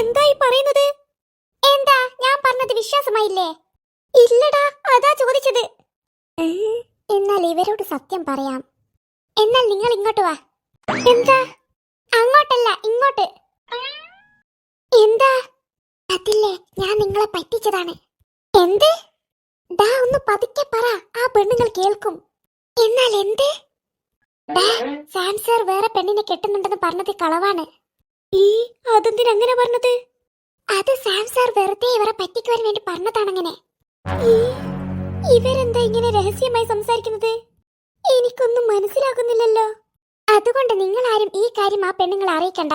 എന്തായി പറയുന്നത്? എന്താ ഞാൻ പറഞ്ഞത് വിശ്വാസമായില്ലേ? ഇല്ലടാ അതാ ചോദിച്ചത്. എന്നാൽ ഇവരോട് സത്യം പറയാം. എന്നാൽ നിങ്ങൾ ഇങ്ങോട്ട് വാ. എന്താ? അങ്ങോട്ടല്ല ഇങ്ങോട്ട്. എന്താ? അതില്ലേ ഞാൻ നിങ്ങളെ പറ്റിച്ചതാണ്. എന്ത്? ഡാ ഒന്ന് പതുക്കെ പറ ആ പെണ്ണുങ്ങൾ കേൾക്കും. എന്നാൽ എന്ത്? ഡാ സാം സാർ വേറെ പെണ്ണിനെ കെട്ടുന്നുണ്ടെന്ന് പറഞ്ഞത് കളവാണ്. ഈ അതെന്തിനങ്ങനെ പറഞ്ഞത്? അത് സാം സാർ വെറുതെ ഇവരെ പറ്റിക്കുവാൻ വേണ്ടി പറഞ്ഞതാണങ്ങനെ. ഇവരെന്താ ഇങ്ങനെ രഹസ്യമായി സംസാരിക്കുന്നത്? എനിക്കൊന്നും മനസ്സിലാകുന്നില്ലല്ലോ. അതുകൊണ്ട് നിങ്ങൾ ആരും ഈ കാര്യം ആ പെണ്ണുങ്ങളെ അറിയിക്കണ്ട.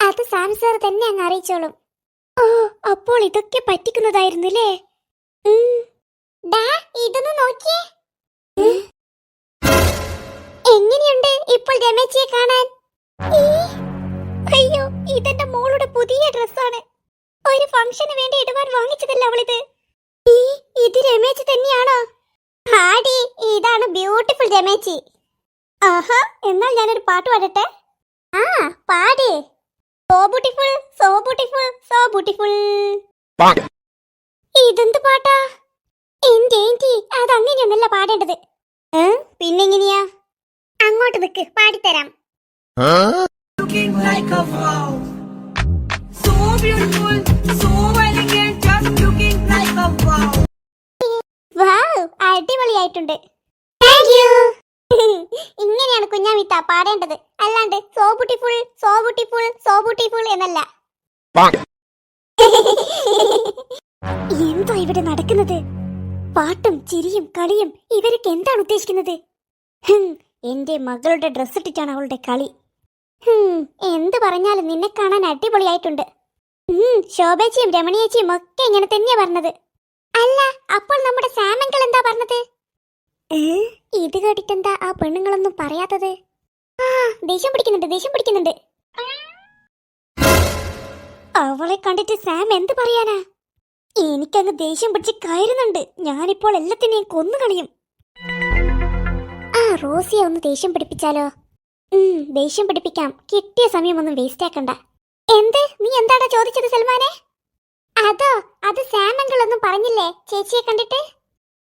അത് സാം സാർ തന്നെ അങ്ങ് അറിയിച്ചോളും. ഓ അപ്പോൾ ഇതൊക്കെ പറ്റിക്കുന്നതായിരുന്നു അല്ലേ ഇതൊന്ന് നോക്കിയേ. എങ്ങനെയുണ്ട് ഇപ്പോൾ രമേശിയെ കാണാൻ? ഇതെന്റെ മോളുടെ പുതിയ ഡ്രസ്സാണ്. ഒരു ഫംഗ്ഷന് വേണ്ടി ഇടുവാൻ വാങ്ങിച്ചതല്ല അവളിത്? ഈ ഇത് രമേച്ചി തന്നെയാണോ? ആടി ഇതാണ് ബ്യൂട്ടിഫുൾ രമേശി ആഹാ എന്നാൽ ഞാനൊരു പാട്ട് പാടട്ടെ? ആ പാടി. So beautiful so beautiful so beautiful. ഇതെന്ത് പാട്ടാ? എന്റെ ഏന്റി അത് അങ്ങനെയൊന്നല്ല പാടേണ്ടത്. പിന്നെ പിന്നെങ്ങനെയാ? അങ്ങോട്ട് നിക്ക് പാടിത്തരാം. Looking like a wow. So beautiful, so elegant, just looking like a wow. വാവ് അടിപൊളിയായിട്ടുണ്ട് ഇങ്ങനെയാണ് കുഞ്ഞാമിത്ത പാടേണ്ടത്. അല്ലാണ്ട് so beautiful so beautiful so beautiful എന്നല്ല. എന്താ ഇവിടെ നടക്കുന്നത്? പാട്ടും ചിരിയും കളിയും ഇവരൊക്കെ എന്താണ് ഉദ്ദേശിക്കുന്നത്? എന്റെ മകളുടെ ഡ്രസ് ഇട്ടിട്ടാണ് അവളുടെ കളി. എന്ത് പറഞ്ഞാലും നിന്നെ കാണാൻ അടിപൊളിയായിട്ടുണ്ട്. ശോഭേച്ചിയും രമണിയേച്ചിയും ഒക്കെ ഇങ്ങനെ തന്നെയാ പറഞ്ഞത്. അല്ല അപ്പോൾ നമ്മുടെ സാമങ്കൾ എന്താ പറഞ്ഞത്? ഇത് കേട്ടിട്ടെന്താ ആ പെണ്ണുങ്ങളൊന്നും പറയാത്തത്? ആ ദേഷ്യം പിടിക്കുന്നുണ്ട് ദേഷ്യം പിടിക്കുന്നുണ്ട്. അവളെ കണ്ടിട്ട് സാം എന്ത് പറയാനാ? എനിക്കങ്ങ് ദേഷ്യം പിടിച്ച് കയറുന്നുണ്ട്. ഞാനിപ്പോൾ എല്ലാത്തിനെയും കൊന്നു കളയും ആ റോസിയെ ഒന്ന് ദേഷ്യം പിടിപ്പിച്ചാലോ? ദേഷ്യം പിടിപ്പിക്കാം. കിട്ടിയ സമയമൊന്നും വേസ്റ്റ് ആക്കണ്ട. എന്ത്? നീ എന്താടാ ചോദിച്ചത് സൽമാനെ? അതോ അത് സാമങ്കൾ പറഞ്ഞില്ലേ ചേച്ചിയെ കണ്ടിട്ട്?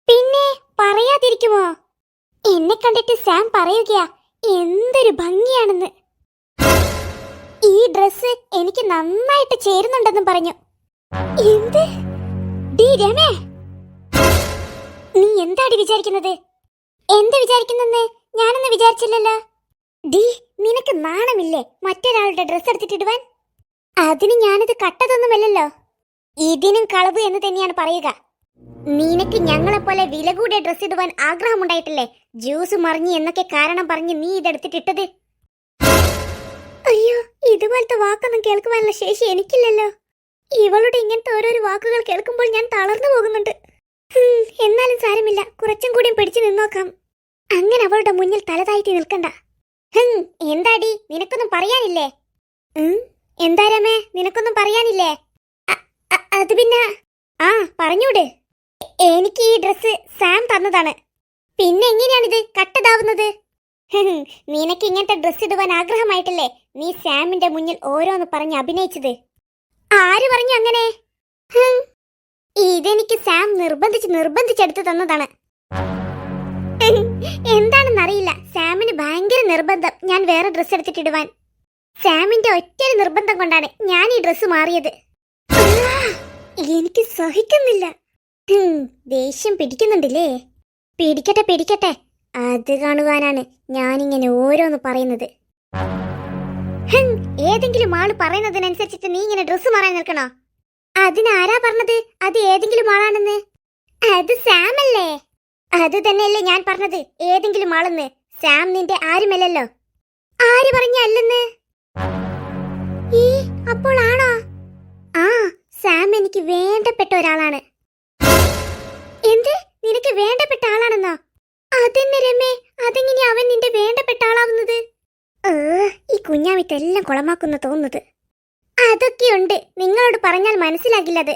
പിന്നെ പറയാതിരിക്കുമോ? എന്നെ കണ്ടിട്ട് സാം പറയുകയാ. എന്തൊരു ഭംഗിയാണെന്ന്. ഈ ഡ്രസ് എനിക്ക് നന്നായിട്ട് ചേരുന്നുണ്ടെന്നും പറഞ്ഞു. എന്ത്? ഡീ രമേ. നീ എന്താടി വിചാരിക്കുന്നത്? എന്ത് വിചാരിക്കുന്നെന്ന്? ഞാനൊന്ന് വിചാരിച്ചില്ലല്ലോ. ഡീ നിനക്ക് നാണമില്ലേ മറ്റൊരാളുടെ ഡ്രസ് എടുത്തിട്ടിടുവാൻ അതിന് ഞാനിത് കട്ടതൊന്നുമല്ലല്ലോ. ഇതിനും കളവ് എന്ന് തന്നെയാണ് പറയുക. നിനക്ക് ഞങ്ങളെപ്പോലെ വില കൂടിയ ഡ്രസ് ഇടുവാൻ ആഗ്രഹമുണ്ടായിട്ടില്ലേ? ജ്യൂസ് മറിഞ്ഞു എന്നൊക്കെ കാരണം പറഞ്ഞ് നീ ഇതെടുത്തിട്ടിട്ടത് അയ്യോ ഇതുപോലത്തെ വാക്കൊന്നും കേൾക്കുവാനുള്ള ശേഷി എനിക്കില്ലല്ലോ. ഇവളുടെ ഇങ്ങനത്തെ ഓരോരോ വാക്കുകൾ കേൾക്കുമ്പോൾ ഞാൻ തളർന്നു പോകുന്നുണ്ട്. എന്നാലും സാരമില്ല. കുറച്ചും കൂടിയും പിടിച്ചു നിന്നോക്കാം. അങ്ങനെ അവളുടെ മുന്നിൽ തലതായിട്ട് നിൽക്കണ്ട. എന്താടി? നിനക്കൊന്നും പറയാനില്ലേ? എന്താ രമേ? നിനക്കൊന്നും പറയാനില്ലേ? അത് പിന്നെ ആ പറഞ്ഞൂട്. എനിക്ക് ഈ ഡ്രസ്സ് സാം തന്നതാണ്. പിന്നെ എങ്ങനെയാണിത്? കട്ടതാവുന്നത്? നിനക്ക് ഇങ്ങനത്തെ ഡ്രസ്സ് ഇടുവാൻ ആഗ്രഹമായിട്ടല്ലേ നീ സാമിന്റെ മുന്നിൽ ഓരോന്ന് പറഞ്ഞ് അഭിനയിച്ചത്? ആര് പറഞ്ഞു അങ്ങനെ? ഇതെനിക്ക് സാം നിർബന്ധിച്ച് നിർബന്ധിച്ചെടുത്ത് തന്നതാണ്. എന്താണെന്നറിയില്ല. സാമിന് ഭയങ്കര നിർബന്ധം ഞാൻ വേറെ ഡ്രസ്സ് എടുത്തിട്ടിടുവാൻ. സാമിന്റെ ഒറ്റൊരു നിർബന്ധം കൊണ്ടാണ് ഞാൻ ഈ ഡ്രസ്സ് മാറിയത്. എനിക്ക് സഹിക്കുന്നില്ല. ദേഷ്യം പിടിക്കുന്നുണ്ടല്ലേ? പിടിക്കട്ടെ പിടിക്കട്ടെ. അത് കാണുവാനാണ് ഞാനിങ്ങനെ ഓരോന്ന് പറയുന്നത്. ഏതെങ്കിലും ആൾ പറയുന്നതിനനുസരിച്ചിട്ട് നീ ഇങ്ങനെ ഡ്രസ്സ് മാറാൻ നിൽക്കണോ? അതിനാരാ പറഞ്ഞത്? അത് ഏതെങ്കിലും ആളാണെന്ന്? അത് സാമല്ലേ? അത് തന്നെയല്ലേ ഞാൻ പറഞ്ഞത്. ഏതെങ്കിലും ആളെന്ന്. സാം നിന്റെ ആരുമല്ലല്ലോ? ആര് പറഞ്ഞ അല്ലെന്ന്? ഈ അപ്പോൾ ആണോ? ആ സാം എനിക്ക് വേണ്ടപ്പെട്ട ഒരാളാണ്. എന്ത്? നിനക്ക് വേണ്ടപ്പെട്ട ആളാണെന്നോ? അതെന്നെ രമേ അതെങ്ങനെ അവൻ നിന്റെ വേണ്ടപ്പെട്ട ആളാവുന്നത്? ഏ, ഈ കുഞ്ഞാമിത്തെല്ലാം കുളമാക്കുന്ന തോന്നുന്നത്. അതൊക്കെയുണ്ട്. നിങ്ങളോട് പറഞ്ഞാൽ മനസ്സിലാകില്ലത്.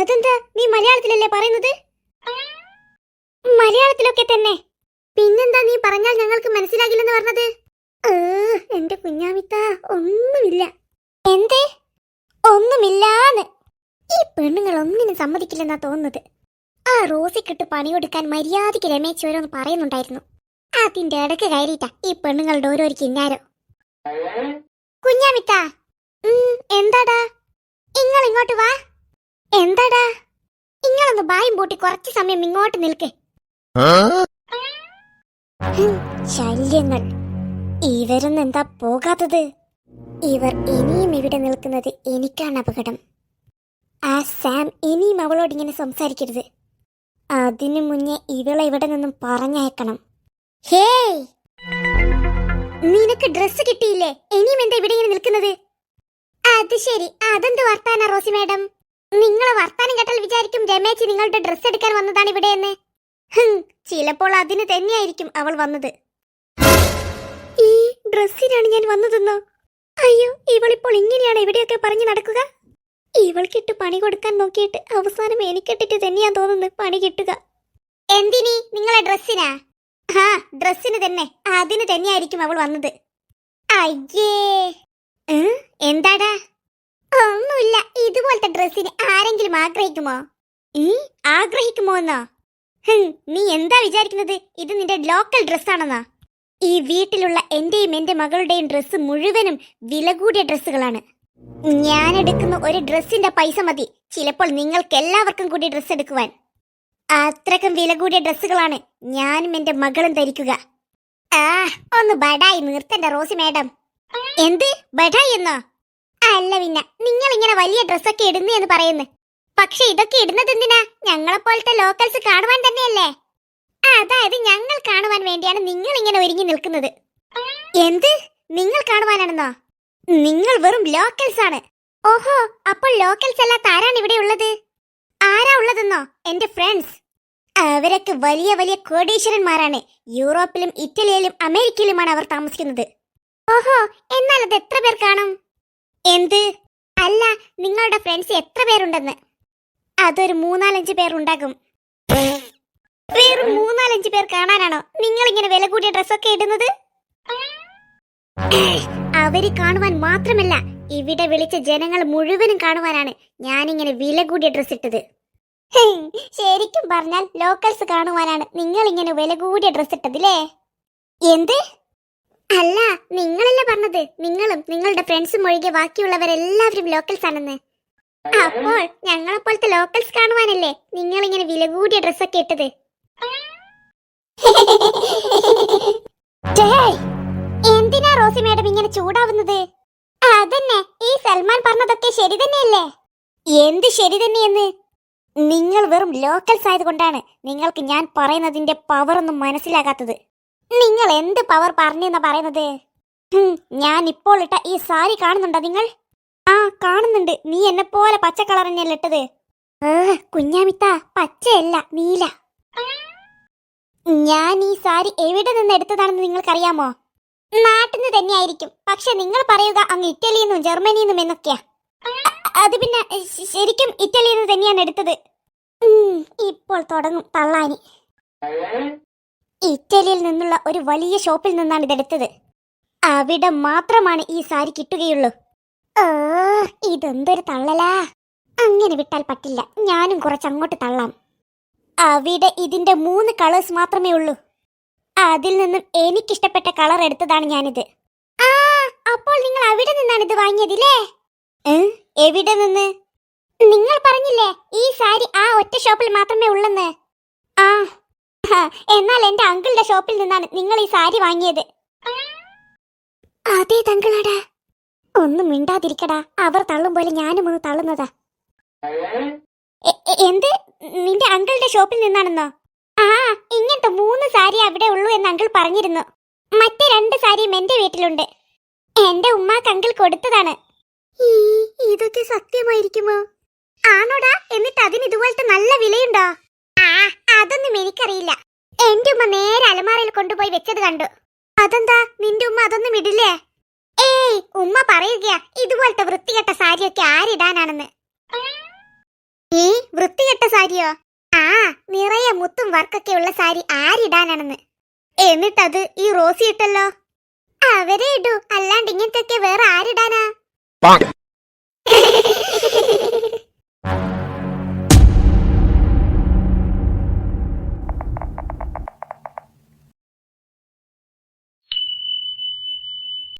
അതെന്താ? നീ മലയാളത്തിലല്ലേ പറയുന്നത്? മലയാളത്തിലൊക്കെ തന്നെ. പിന്നെന്താ നീ പറഞ്ഞാൽ ഞങ്ങൾക്ക് മനസ്സിലാകില്ലെന്ന് പറഞ്ഞത്? എന്റെ കുഞ്ഞാമിത്ത ഒന്നുമില്ല. എന്തേ? ഒന്നുമില്ലാന്ന്. ഈ പെണ്ണുങ്ങൾ ഒന്നിനും സമ്മതിക്കില്ലെന്നാ തോന്നുന്നത്. ആ റോസിക്കിട്ട് പണി കൊടുക്കാൻ മര്യാദയ്ക്ക് രമേശ് ഓരോന്ന് പറയുന്നുണ്ടായിരുന്നു. അതിന്റെ ഇടയ്ക്ക് കയറിയിട്ടാ ഈ പെണ്ണുങ്ങളുടെ ഓരോരു കിന്നാരോ. കുഞ്ഞാമിത്ത എന്താടാ? നിങ്ങൾ ഇങ്ങോട്ട് വാ. എന്താടാ? ഇങ്ങളൊന്ന് ബായും പൂട്ടി കുറച്ച് സമയം ഇങ്ങോട്ട് നിൽക്ക്. ശല്യങ്ങൾ എന്താ പോകാത്തത്? ഇവർ ഇനിയും ഇവിടെ നിൽക്കുന്നത് എനിക്കാണ് അപകടം. ആ സാം ഇനിയും അവളോട് ഇങ്ങനെ സംസാരിക്കരുത്. അതിനു മുന്നേ ഇവളെ ഇവിടെ നിന്നും പറഞ്ഞയക്കണം. ഹേയ്! നിനക്ക് ഡ്രസ് കിട്ടിയില്ലേ? ഇനിയും എന്താ ഇവിടെ ഇങ്ങനെ നിൽക്കുന്നത്? അത് ശരി. അതെന്ത് വർത്താനാ റോസി മാഡം? നിങ്ങളെ വർത്താനം കേട്ടാൽ വിചാരിക്കും രമേശ് നിങ്ങളുടെ ഡ്രസ് എടുക്കാൻ വന്നതാണ് ഇവിടെ എന്ന് ഹും, ചിലപ്പോൾ അതിന് തന്നെയായിരിക്കും അവൾ വന്നത്. ഈ ഡ്രസ്സിനാണ് ഞാൻ വന്നതെന്നോ? അയ്യോ ഇവളിപ്പോൾ ഇങ്ങനെയാണ് എവിടെയൊക്കെ പറഞ്ഞു നടക്കുക? ഇവൾക്കിട്ട് പണി കൊടുക്കാൻ നോക്കിയിട്ട് അവസാനം എനിക്കിട്ടിട്ട് തന്നെയാ തോന്നുന്നു പണി കിട്ടുക. എന്തിനി നിങ്ങളെ ഡ്രസ്സിനാ? ആ ഡ്രസ്സിന് തന്നെ. അതിന് തന്നെയായിരിക്കും അവൾ വന്നത്. അയ്യേ. എന്താടാ? ഒന്നുമില്ല ഇതുപോലത്തെ ഡ്രസ്സിന് ആരെങ്കിലും ആഗ്രഹിക്കുമോ? ഈ ആഗ്രഹിക്കുമോ എന്നോ? നീ എന്താ വിചാരിക്കുന്നത്? ഇത് നിന്റെ ലോക്കൽ ഡ്രസ്സാണെന്നാ? ഈ വീട്ടിലുള്ള എന്റെയും എന്റെ മകളുടെയും ഡ്രസ്സ് മുഴുവനും വില കൂടിയ ഡ്രസ്സുകളാണ്. ഞാൻ എടുക്കുന്ന ഒരു ഡ്രസ്സിന്റെ പൈസ മതി. ചിലപ്പോൾ നിങ്ങൾക്ക് എല്ലാവർക്കും കൂടി ഡ്രസ്സ് എടുക്കുവാൻ. അത്രക്കും വില കൂടിയ ഡ്രസ്സുകളാണ് ഞാനും എന്റെ മകളും ധരിക്കുക. ആ ഒന്ന് ബഡായി നിർത്തണ്ട റോസി മാഡം. എന്ത്? ബഡായി എന്നോ? അല്ല പിന്നെ നിങ്ങൾ ഇങ്ങനെ വലിയ ഡ്രസ്സൊക്കെ ഇടുന്നു എന്ന് പറയുന്നു. പക്ഷെ ഇതൊക്കെ ഇടുന്നത് എന്തിനാ? ഞങ്ങളെ പോലത്തെ ലോക്കൽസ് കാണുവാൻ തന്നെയല്ലേ? അതായത് ഞങ്ങൾ കാണുവാൻ വേണ്ടിയാണ് നിങ്ങൾ ഇങ്ങനെ ഒരുങ്ങി നിൽക്കുന്നത്. എന്ത്? നിങ്ങൾ കാണുവാനാണെന്നോ? നിങ്ങൾ വെറും ലോക്കൽസ് ആണ്. ഓഹോ അപ്പോൾ ലോക്കൽസ് അല്ലാത്ത ആരാണ് ഇവിടെ ഉള്ളത്? ആരാ ഉള്ളതെന്നോ? എന്റെ ഫ്രണ്ട്സ് അവരൊക്കെ വലിയ വലിയ കോടീശ്വരന്മാരാണ്. യൂറോപ്പിലും ഇറ്റലിയിലും അമേരിക്കയിലുമാണ് അവർ താമസിക്കുന്നത്. ഓഹോ എന്നാൽ അത് എത്ര പേർ കാണും? എന്ത്? അല്ല നിങ്ങളുടെ ഫ്രണ്ട്സ് എത്ര പേരുണ്ടെന്ന്. അതൊരു മൂന്നാലഞ്ച് പേർ ഉണ്ടാകും വെറും മൂന്നാലഞ്ച് പേർ കാണാനാണോ? നിങ്ങൾ ഇങ്ങനെ വില കൂടിയ ഡ്രസ്സൊക്കെ ഇടുന്നത്? അവർ കാണുവാൻ മാത്രമല്ല ഇവിടെ വിളിച്ച ജനങ്ങൾ മുഴുവനും കാണുവാനാണ് ഞാനിങ്ങനെ വില കൂടിയ ഡ്രസ് ഇട്ടത്. ശരിക്കും പറഞ്ഞാൽ ലോക്കൽസ് കാണുവാനാണ് നിങ്ങൾ ഇങ്ങനെ വില കൂടിയ ഡ്രസ് ഇട്ടതില്ലേ എന്ത്? അല്ല നിങ്ങളല്ല പറഞ്ഞത്? നിങ്ങളും നിങ്ങളുടെ ഫ്രണ്ട്സും ഒഴികെ ബാക്കിയുള്ളവരെല്ലാവരും ലോക്കൽസ് ആണെന്ന്. അപ്പോൾ ഞങ്ങളെ പോലത്തെ ലോക്കൽസ് കാണുവാനല്ലേ നിങ്ങൾ ഇങ്ങനെ വില കൂടിയ ഡ്രസ്സൊക്കെ ഇട്ടത്? എന്തിനാ റോസി മാഡം ഇങ്ങനെ ചൂടാവുന്നത്? അതന്നെ ഈ സൽമാൻ പറഞ്ഞതൊക്കെ ശരി തന്നെയല്ലേ? എന്ത് ശരി തന്നെയെന്ന്? നിങ്ങൾ വെറും ലോക്കൽസ് ആയതുകൊണ്ടാണ് നിങ്ങൾക്ക് ഞാൻ പറയുന്നതിന്റെ പവർ ഒന്നും മനസ്സിലാകാത്തത്. നിങ്ങൾ എന്ത് പവർ പറഞ്ഞെന്നാ പറയുന്നത്? ഞാൻ ഇപ്പോൾ ഇട്ട ഈ സാരി കാണുന്നുണ്ടോ നിങ്ങൾ? കാണുന്നുണ്ട്. നീ എന്നെ പോലെ പച്ച കളർ തന്നെയല്ലേ ഇട്ടത് ഏ, കുഞ്ഞാമിത്ത പച്ചയല്ല നീല. ഞാൻ ഈ സാരി എവിടെ നിന്ന് എടുത്തതാണെന്ന് നിങ്ങൾക്കറിയാമോ? നാട്ടിൽ നിന്ന് തന്നെയായിരിക്കും. പക്ഷെ നിങ്ങൾ പറയുക അങ്ങ് ഇറ്റലിയിൽ നിന്നും ജർമ്മനിയിൽ നിന്നും എന്നൊക്കെയാ. അത് പിന്നെ ശരിക്കും ഇറ്റലിയിൽ നിന്ന് തന്നെയാണ് എടുത്തത്. ഇപ്പോൾ തുടങ്ങും തള്ളാനി. ഇറ്റലിയിൽ നിന്നുള്ള ഒരു വലിയ ഷോപ്പിൽ നിന്നാണ് ഇതെടുത്തത്. അവിടെ മാത്രമാണ് ഈ സാരി കിട്ടുകയുള്ളൂ. ഇതെന്തൊരു തള്ളലാ? അങ്ങനെ വിട്ടാൽ പറ്റില്ല. ഞാനും കുറച്ച് അങ്ങോട്ട് തള്ളാം. അവിടെ ഇതിന്റെ മൂന്ന് കളേഴ്സ് മാത്രമേ ഉള്ളൂ. അതിൽ നിന്നും എനിക്കിഷ്ടപ്പെട്ട കളർ എടുത്തതാണ് ഞാനിത്. ആ അപ്പോൾ നിങ്ങൾ അവിടെ നിന്നാണ് ഇത് വാങ്ങിയതില്ലേ? എവിടെ നിന്ന്? നിങ്ങൾ പറഞ്ഞില്ലേ ഈ സാരി ആ ഒറ്റ ഷോപ്പിൽ മാത്രമേ ഉള്ളെന്ന്? ആ എന്നാൽ എന്റെ അങ്കിളുടെ ഷോപ്പിൽ നിന്നാണ് നിങ്ങൾ ഈ സാരി വാങ്ങിയത്. അതേ തങ്കിളാടാ. ഒന്നും മിണ്ടാതിരിക്കടാ. അവർ തള്ളും പോലെ ഞാനും ഒന്ന് തള്ളുന്നതാ. എന്ത്? നിന്റെ അങ്കിളുടെ ഷോപ്പിൽ നിന്നാണെന്നോ? ആ ഇങ്ങനത്തെ മൂന്ന് സാരി അവിടെ ഉള്ളൂ എന്ന് അങ്കിൾ പറഞ്ഞിരുന്നു. മറ്റേ രണ്ട് സാരിയും എന്റെ വീട്ടിലുണ്ട്. എന്റെ ഉമ്മാക്ക് അങ്കിൾ കൊടുത്തതാണ്. ഇതൊക്കെ സത്യമായിരിക്കുമോ? ആണോടാ? എന്നിട്ട് അതിന് ഇതുപോലത്തെ നല്ല വിലയുണ്ടോ? ആ അതൊന്നും എനിക്കറിയില്ല. എന്റെ ഉമ്മ നേരെ അലമാറയിൽ കൊണ്ടുപോയി വെച്ചത് കണ്ടു. അതെന്താ? നിന്റെ ഉമ്മ അതൊന്നും ഇടില്ലേ? ഏയ് ഉമ്മ പറയുകയാ ഇതുപോലത്തെ വൃത്തികെട്ട സാരിയൊക്കെ ആരിടാനാണെന്ന്. ഏ വൃത്തികെട്ട സാരിയോ? ആ നിറയെ മുത്തും വർക്കൊക്കെ ഉള്ള സാരി ആരിടാനാണെന്ന്. എന്നിട്ടത് ഈ റോസി ഇട്ടല്ലോ? അവരെ ഇടൂ അല്ലാണ്ട് ഇങ്ങനത്തെ വേറെ ആരിടാനാ?